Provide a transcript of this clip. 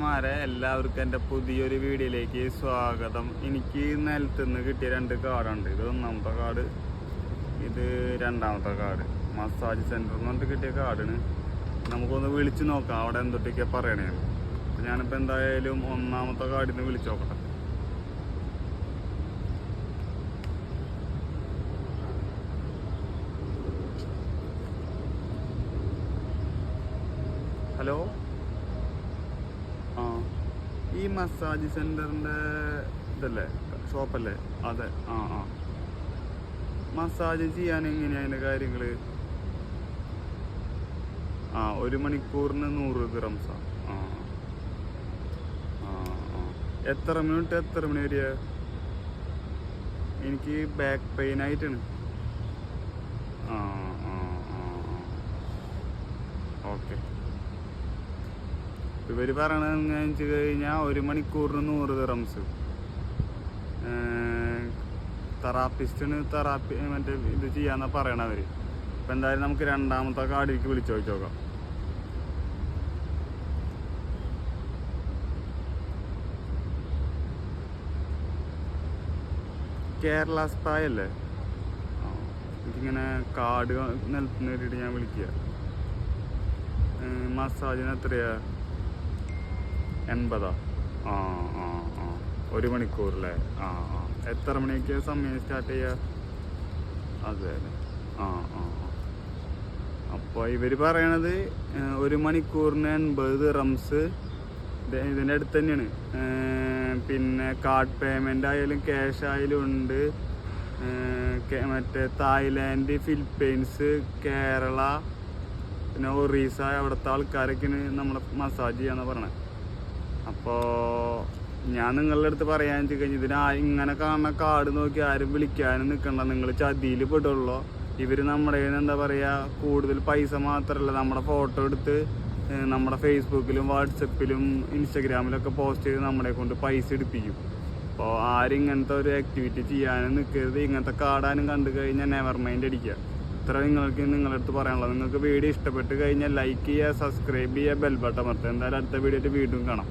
മാരെ എല്ലാവർക്കും എന്റെ പുതിയൊരു വീഡിയോയിലേക്ക് സ്വാഗതം. എനിക്ക് നിലത്തുനിന്ന് കിട്ടിയ രണ്ട് കാർഡുണ്ട്. ഇത് ഒന്നാമത്തെ കാർഡ് ഇത് രണ്ടാമത്തെ കാർഡ്. മസാജ് സെന്ററിൽ നിന്ന് കിട്ടിയ കാർഡിന് നമുക്കൊന്ന് വിളിച്ച് നോക്കാം അവിടെ എന്തൊട്ടൊക്കെ പറയണേ. അപ്പം ഞാനിപ്പോൾ എന്തായാലും ഒന്നാമത്തെ കാർഡിൽ നിന്ന് വിളിച്ചു നോക്കട്ടെ. ഹലോ? ഈ മസാജ് സെന്ററിന്റെ ഇതല്ലേ? ഷോപ്പല്ലേ അതെ. ആ ആ. മസാജ് ചെയ്യാൻ എങ്ങനെയാണ് അതിന്റെ കാര്യങ്ങൾ ആ ഒരു മണിക്കൂറിന് നൂറ് ഗ്രംസ ആ. ആ എത്ര മിനിറ്റ് എത്ര മണി വരിക എനിക്ക് ബാക്ക് പെയിൻ ആയിട്ടാണ്. ആ ആ ആ ഓക്കെ ഇവർ പറയണത് എങ്ങനെയാന്ന് വെച്ച് കഴിഞ്ഞാൽ ഒരു മണിക്കൂറിന് നൂറ് ദിറംസ് തെറാപ്പിസ്റ്റിന് തെറാപ്പി മറ്റേ ഇത് ചെയ്യാന്നാ പറയണവർ അപ്പം എന്തായാലും നമുക്ക് രണ്ടാമത്തെ കാർഡിലേക്ക് വിളിച്ചു നോക്കാം കേരള സ്പായല്ലേ എനിക്കിങ്ങനെ കാർഡ് നിലത്തുനിന്ന് ഞാൻ വിളിക്കുക മസാജിന് എത്രയാ? എൺപതാ? ആ ആ ആ. ഒരു മണിക്കൂറല്ലേ ആ ആ. എത്ര മണിക്ക് സമയം സ്റ്റാർട്ട് ചെയ്യുക അതെ അല്ലേ ആ ആ അപ്പോൾ ഇവർ പറയണത് ഒരു മണിക്കൂറിന് എൺപത് റംസ് ഇതിന്റെ അടുത്ത് തന്നെയാണ്. പിന്നെ കാർഡ് പേയ്മെന്റ് ആയാലും ക്യാഷ് ആയാലും ഉണ്ട്. മറ്റേ തായ്ലാൻഡ് ഫിലിപ്പീൻസ് കേരള പിന്നെ ഒറീസ അവിടുത്തെ ആൾക്കാരൊക്കെയാണ് നമ്മളെ മസാജ് ചെയ്യാന്ന് പറയണത് അപ്പോൾ ഞാൻ നിങ്ങളുടെ അടുത്ത് പറയാൻ വെച്ച് കഴിഞ്ഞാൽ ഇതിന് ഇങ്ങനെ കാണുന്ന കാർഡ് നോക്കി ആരും വിളിക്കാനും നിൽക്കണ്ട നിങ്ങൾ ചതിയിൽ പെടുള്ളൂ? ഇവർ നമ്മുടെ എന്താ പറയുക കൂടുതൽ പൈസ മാത്രമല്ല നമ്മുടെ ഫോട്ടോ എടുത്ത് നമ്മുടെ ഫേസ്ബുക്കിലും വാട്സപ്പിലും ഇൻസ്റ്റഗ്രാമിലൊക്കെ പോസ്റ്റ് ചെയ്ത് നമ്മളെ കൊണ്ട് പൈസ എടുപ്പിക്കും. അപ്പോൾ ആരും ഇങ്ങനത്തെ ഒരു ആക്ടിവിറ്റി ചെയ്യാനും നിൽക്കരുത് ഇങ്ങനത്തെ കാടാനും കണ്ടു കഴിഞ്ഞാൽ നെവർ മൈൻഡ് അടിക്കുക. ഇത്ര നിങ്ങൾക്ക് നിങ്ങളുടെ അടുത്ത് പറയാനുള്ളത്. നിങ്ങൾക്ക് വീഡിയോ ഇഷ്ടപ്പെട്ട് കഴിഞ്ഞാൽ ലൈക്ക് ചെയ്യുക സബ്സ്ക്രൈബ് ചെയ്യുക ബെൽ ബട്ടൺ എന്തായാലും അടുത്ത വീഡിയോ വീണ്ടും കാണാം.